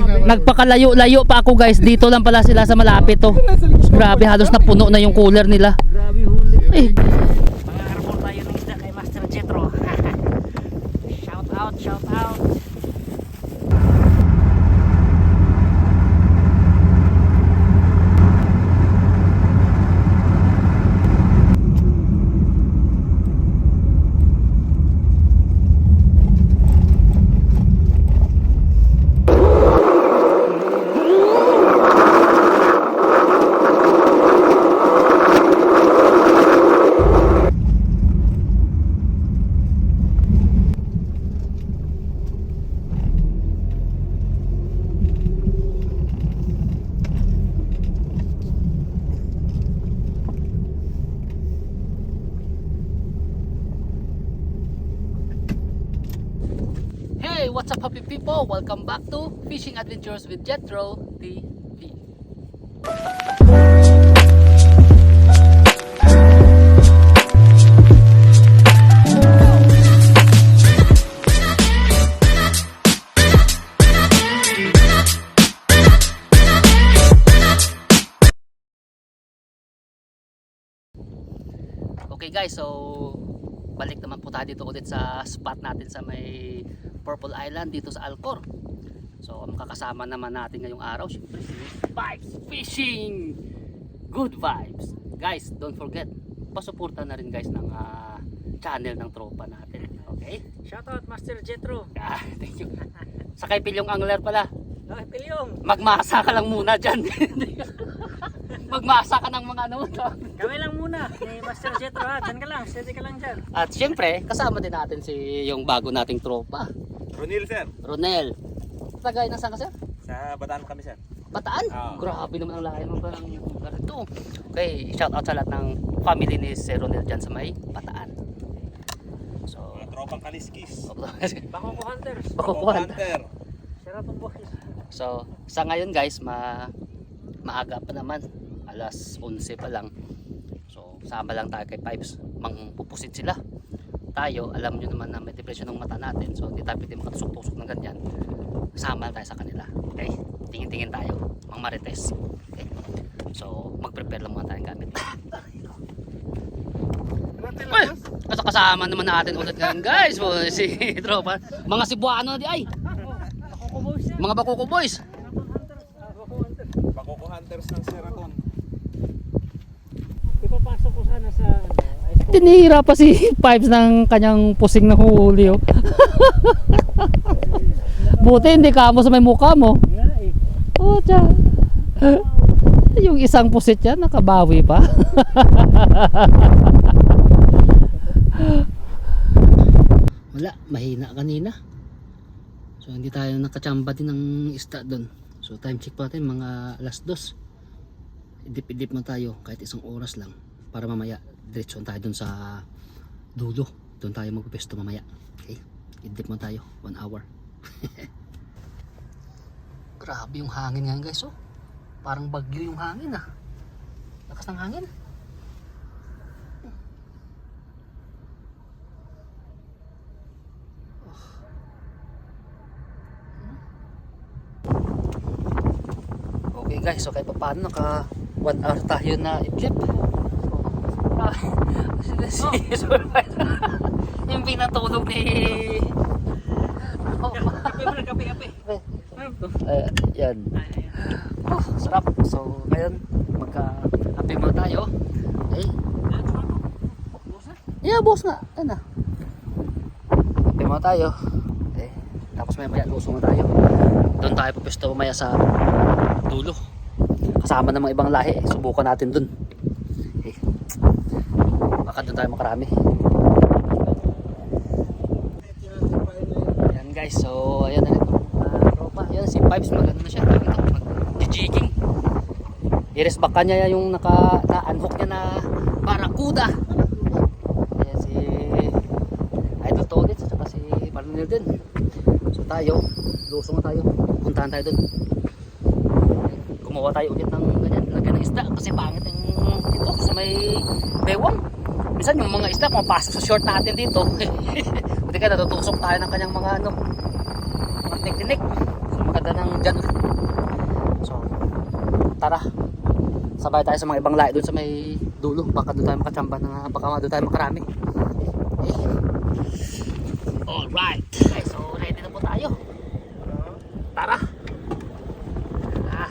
Nagpakalayo-layo pa ako guys. Dito lang pala sila sa malapit to. Grabe halos na puno na yung cooler nila. Grabe. Eh, Pangarapol tayo ng isda kay Master Jetro. shout out, shout out. Hey, what's up happy people? Welcome back to Fishing Adventures with Jetro TV. Okay guys, so balik naman po tayo dito ulit sa spot natin sa may Purple Island dito sa Alcor. So ang kakasama naman natin ngayong araw, syempre si Vibes Fishing! Good vibes! Guys, don't forget, pasuporta na rin guys ng ah, channel ng tropa natin. Okay? Shout out Master Jetro. Ah, thank you. Sa kay Pilyong Angler pala, Okay, Pilyong. magmasa ka lang muna dyan. magmasa ka ng mga ano. Kami lang muna. Ni Master Jetro ha. Diyan ka lang. Steady ka lang dyan. At syempre, kasama din natin si yung bago nating tropa, Ronil sir, Ronel. Tagay ng saan ka sir? sa Bataan kami sir. Bataan? Oo. Grabe naman ang lahi mo parang ganito. Okay, shout out sa lahat ng family ni Sir Ronel dyan sa may Bataan. So, Mga tropang kaliskis. Bako ko Hunters. pakukuhan. Hunter. Sarap ang boys. So, sa ngayon guys, ma maaga pa naman. Alas 11 pa lang. So, sama lang tayo kay Pipes. Mangpupusit sila. Tayo, alam nyo naman na may depression ng mata natin. So, hindi tayo pwede makatusok-tusok ng ganyan. Sama lang tayo sa kanila. Okay? Tingin-tingin tayo. Mang marites. Okay? So, mag-prepare lang muna tayong gamit. Uy! Kasi kasama naman natin ulit ngayon guys. Si Tropa. Mga Cebuano na di ay. Mga Bakuko Boys. Bako Hunters. Ng Seraton. Ipapasok ko sana sa ano. Tinira pa si Pipes ng kanyang pusing na huli oh. Buti hindi ka mo sa may mukha mo. Eh. Oh, tiyan. Yung isang pusit yan, nakabawi pa. Wala, mahina kanina. So hindi tayo nakachamba din ng isda doon. So time check pa natin mga alas dos. Idip-idip na tayo kahit isang oras lang para mamaya diretso tayo doon sa dulo. Doon tayo magpesto mamaya. Okay? Idip mo tayo, one hour. Grabe yung hangin ngayon guys oh. Parang bagyo yung hangin ah. Lakas ng hangin. Okay guys, so kahit pa paano naka 1 hour tayo na i-flip. So, si yung pinatulog ni oh, Kape mo na, kape, kape. Eh, yan. Oh, sarap. So, ngayon, magka-happy muna tayo. Okay. Yeah, boss nga. Yan na. Happy muna tayo. Okay. Tapos may maya lusong na tayo. Doon tayo pupesto maya sa dulo. Kasama ng mga ibang lahi. Subukan natin doon. Okay. Baka doon tayo makarami. Guys, so ayan na. Uh, tropa, yan si Pipes mag ano na siya, ito, mag-jigging. I-rest back kanya yung naka na-unhook niya na barakuda. Ayan si Idol Tolit, saka si Parnil din. So tayo, lusong tayo, puntahan tayo dun. Gumawa tayo ulit ng ganyan, lagyan ng isda kasi pangit yung dito sa may bewang. Minsan yung mga isda pumapasok sa short natin dito. Hindi ka natutusok tayo ng kanyang mga ano, mga tinik-tinik. So, mga ganda ng dyan ulit. So, tara. Sabay tayo sa mga ibang lahi doon sa may dulo. Baka doon tayo makachamba na baka doon tayo makarami. Eh. Alright. Okay, so ready na po tayo. Tara. Ah.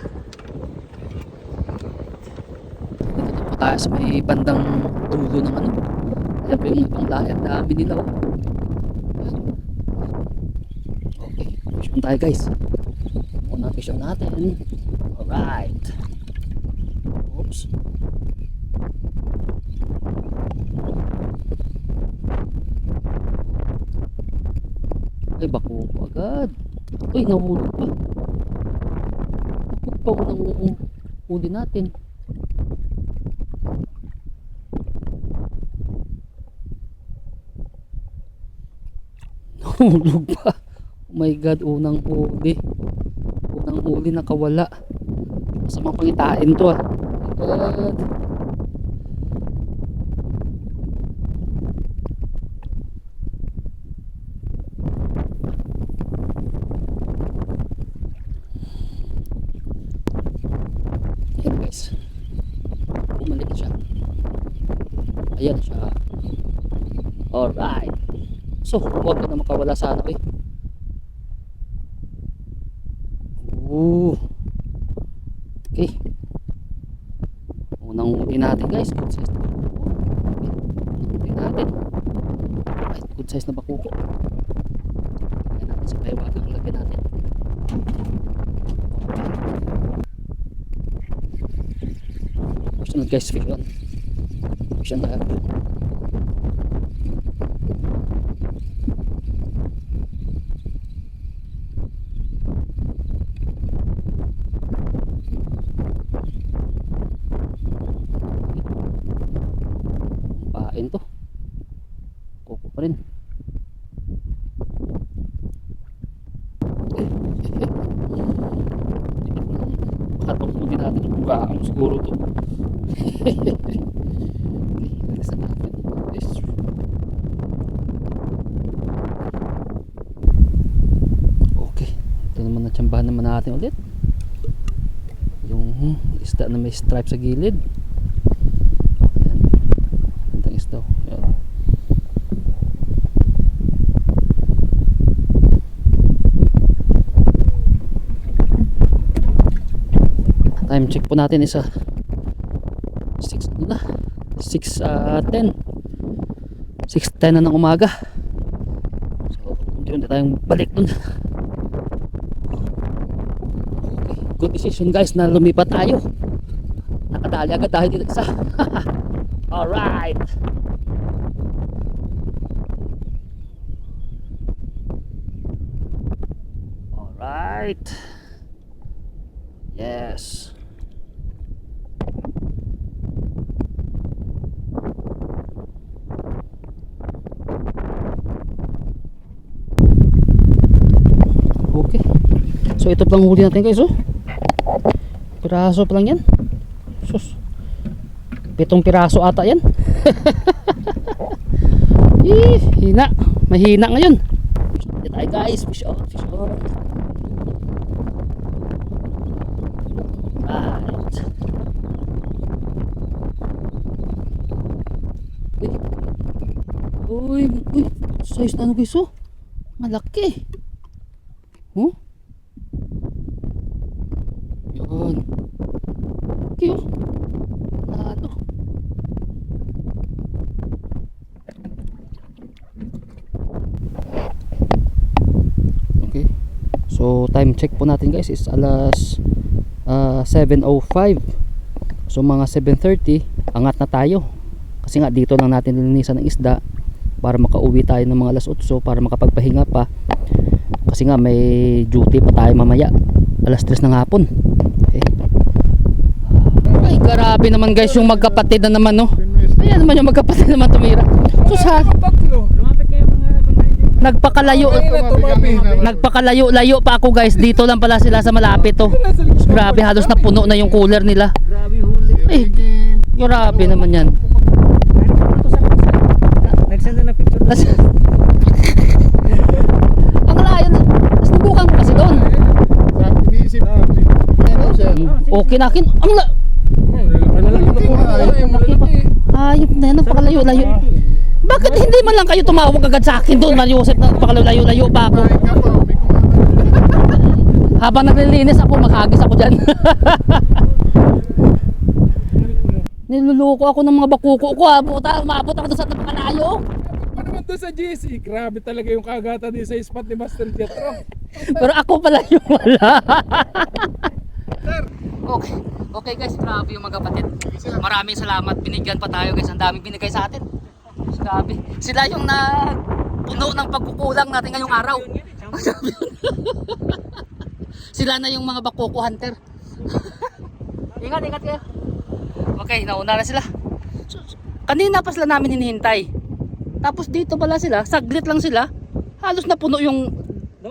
Dito na po tayo sa may bandang dulo ng ano. Ayan po yung ibang lahi. Ang dami nila oh. Okay, vision tayo guys. Una vision natin. Alright. Oops. Ay, bako ko agad. Uy, nahulog pa. Nahulog pa ko ng huli natin. Nahulog pa. Oh my God, unang huli. Unang huli nakawala. Masamang pangitain to ah. Oh my God. Ayan guys. Bumalik siya. Ayan siya. Alright. So, huwag na makawala sana eh. Ooh. Okay. Unang huli natin guys. Good size na huli natin. Right, good size na bakuko. Lagyan natin sa payawagang lagyan natin. Sunod guys, fish on. Fish on tayo. pain to kuko pa rin huli natin yung bugaan siguro to natin. This. okay ito naman natsambahan naman natin ulit yung isda na may stripe sa gilid Ayan. Gandang isda. Ayan. Time check po natin isa. 6 ano na? 6 uh, 10 6 10 na ng umaga. So hindi tayong balik dun. Okay. good decision guys na lumipat tayo. Nakadali agad tayo dito isa alright. Alright. Yes okay ito pang huli natin guys oh. Piraso pa lang yan. Sus. Pitong piraso ata yan. Ih, hina. Mahina ngayon. Fish tayo guys. Fish on fish on right. Uy uy size na ano guys oh. Malaki. Oh yun. Okay oh Lalo. Okay. So time check po natin guys is alas ah, 7.05 So mga 7.30 angat na tayo. Kasi nga dito lang natin linisan ng isda Para makauwi tayo ng mga alas 8 Para makapagpahinga pa. Kasi nga may duty pa tayo mamaya. Alas 3 ng hapon grabe naman guys yung magkapatid na naman no Ayan naman yung magkapatid naman tumira So sa nagpakalayo Nagpakalayo-layo pa ako guys. Dito lang pala sila sa malapit to. Grabe halos napuno na yung cooler nila. Eh, grabe naman yan. Nagsend na picture ang layo na. Mas nabukan ko kasi doon. Okay na akin. Ang la... Lalaki na yan. Napakalayo-layo. Bakit hindi man lang kayo tumawag agad sa akin doon, Mario Joseph? Napakalayo-layo pa ako. Habang naglilinis ako, maghagis ako dyan. Niluluko ako ng mga bakuko ko ha. Puta, umabot ako sa napakalayo. Pa naman doon sa GC, grabe talaga yung kagatan din sa spot ni Master Jetro. Pero ako pala yung wala. Okay. Okay guys, grabe yung mga kapatid. Maraming salamat. Binigyan pa tayo guys. Ang daming binigay sa atin. Grabe. Sila yung na puno ng pagkukulang natin ngayong araw. Sila na yung mga bakoko hunter. ingat, ingat kayo. Okay, nauna na sila. Kanina pa sila namin hinihintay. Tapos dito pala sila, saglit lang sila. Halos na puno yung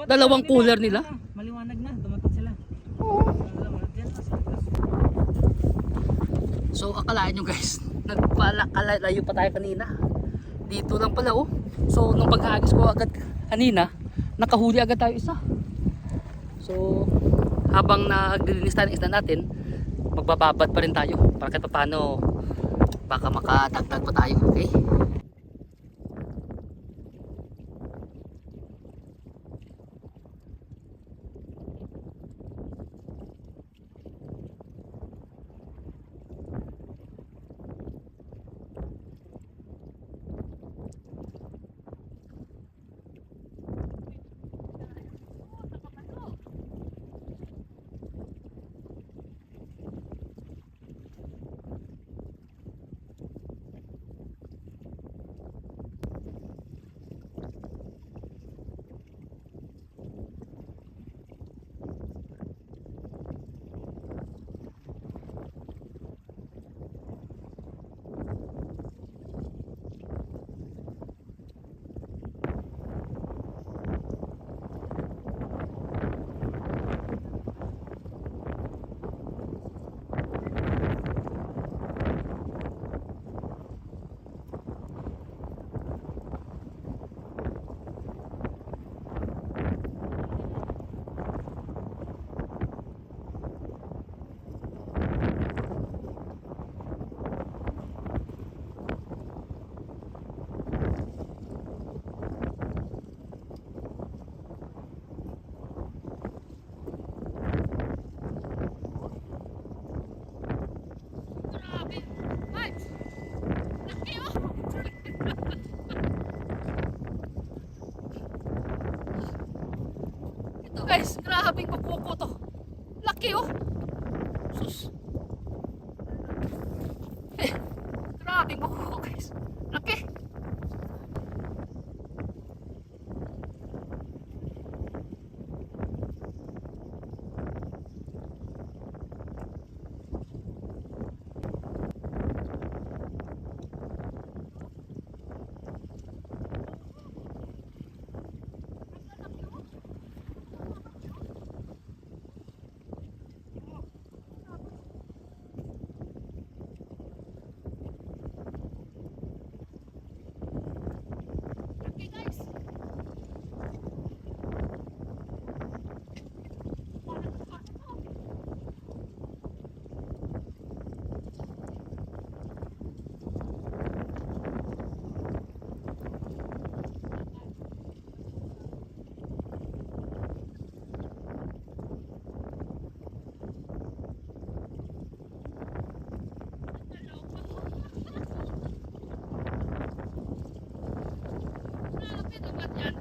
dalawang cooler nila. Maliwanag na, dumating sila. So akalaan nyo guys, nagpalakalayo pa tayo kanina. Dito lang pala oh. So nung paghagis ko agad kanina, nakahuli agad tayo isa. So habang naglilinis tayo ng isda natin, magbababad pa rin tayo para kahit paano baka makadagdag pa tayo, okay? Ito guys, grabe kukuko to. Laki oh. Sus. Eh, grabe kukuko guys. Laki. Laki guys. Grabe naman yan.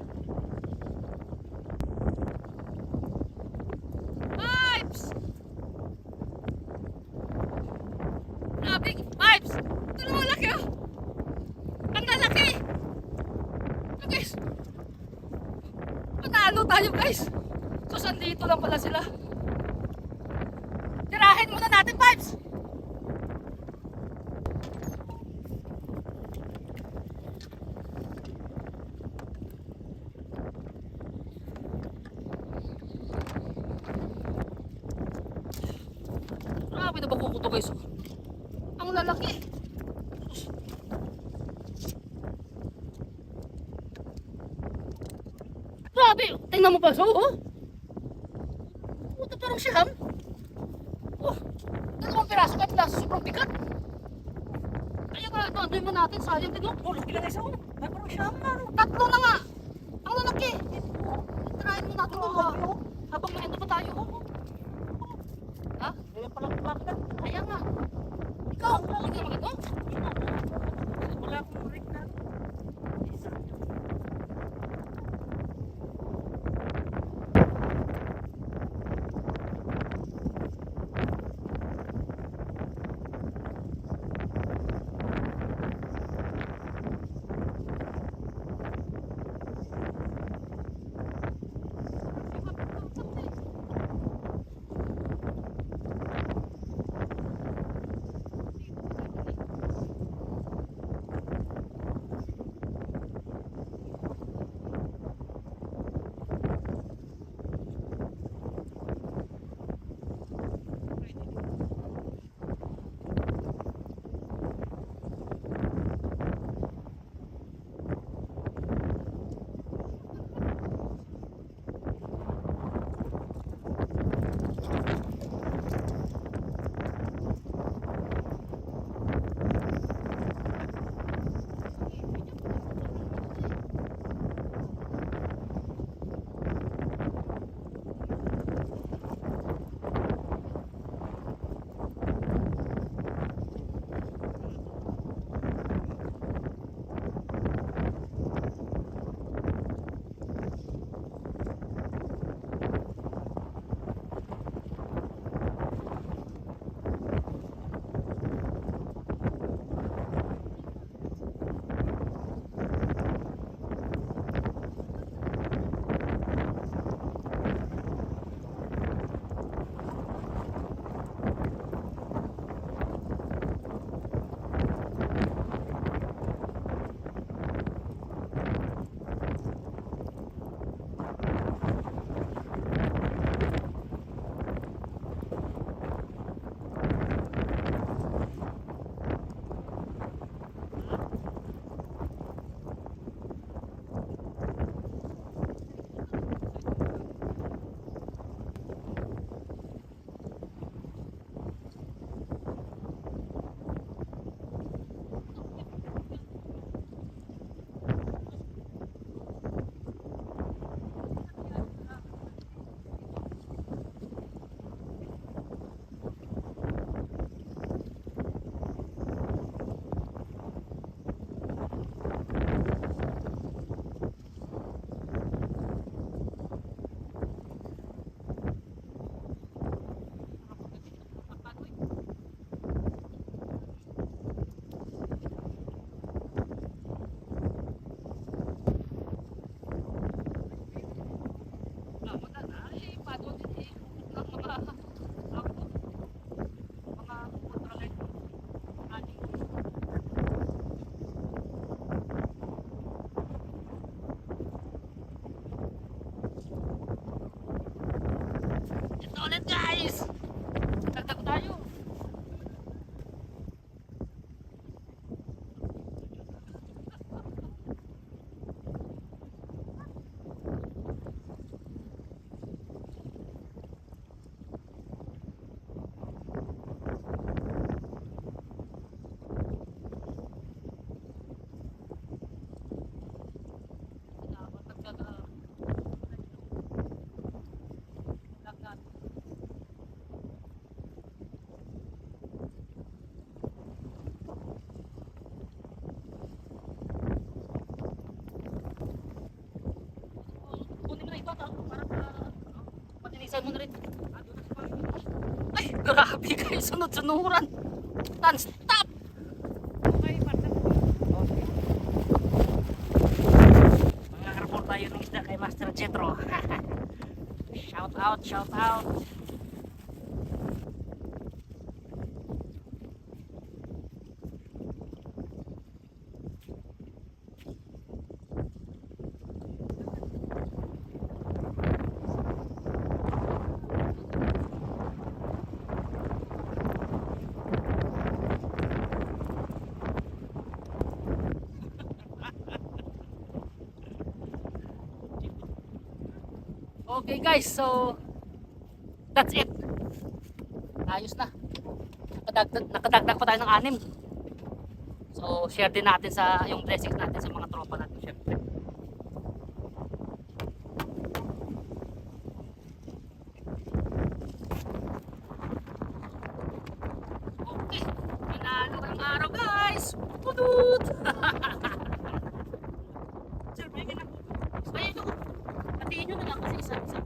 Vibes! Grabe, vibes! Ito naman laki oh! Ang lalaki! Ito guys! Panalo tayo guys! So, sandito lang pala sila. Tirahin muna natin, vibes! Grabe na ba kukuto guys? Ang lalaki. Sus. Grabe, tingnan mo pa so, oh. Puta parang siyam. Oh, Dalawang piraso kahit lasa sobrang bigat. Kaya nga, ito, andoy mo natin, sayang din, oh. Oh, laki lang isa oh. Ay, parang siyam na. no? Tatlo na nga. Ang lalaki. Tirahin mo natin ito, ha. Habang may ano pa tayo, oh. Ha? Ganyan pala bakit. Kaya nga. Ikaw, ka magano? Wala akong rig grabe guys, sunod-sunuran. Non-stop! Mga karapor tayo ng isda kay Master Jetro. shout out, shout out. Okay guys, so that's it. Ayos na. nakadagdag, nakadagdag pa tayo ng anim. So, share din natin sa yung blessings natin sa mga tropa natin, syempre. Okay, pinalo ka ng araw guys! Pudut! Sir, may ganap. Ayun ako. Hatiin nyo na lang kasi isa. isa.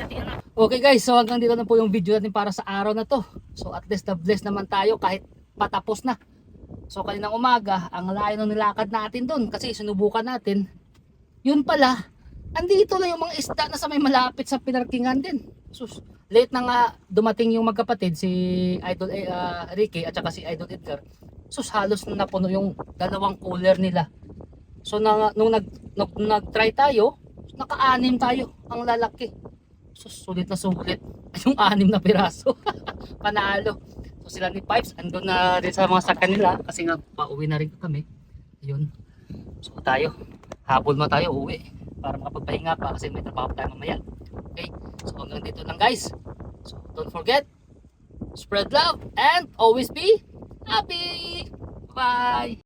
Hatiin na. Okay guys, so hanggang dito na po yung video natin para sa araw na to. So at least na bless naman tayo kahit patapos na. So kaninang umaga, ang layo ng nilakad natin doon kasi sinubukan natin. Yun pala, andito na yung mga isda na sa may malapit sa pinarkingan din. Sus, late na nga dumating yung magkapatid si Idol ah, Ricky at saka si Idol Edgar. Sus, halos na napuno yung dalawang cooler nila. So na, nung nag, nag, nag-try tayo, naka-anim tayo ang lalaki. So, sulit na sulit. Yung anim na piraso. Panalo. So sila ni Pipes, andun na rin sa mga sakyan nila kasi nga pauwi na rin kami. Yun. So tayo, habol mo tayo uwi para makapagpahinga pa kasi may trabaho tayo mamaya. Okay? So hanggang dito lang guys. So don't forget, spread love and always be happy. Bye!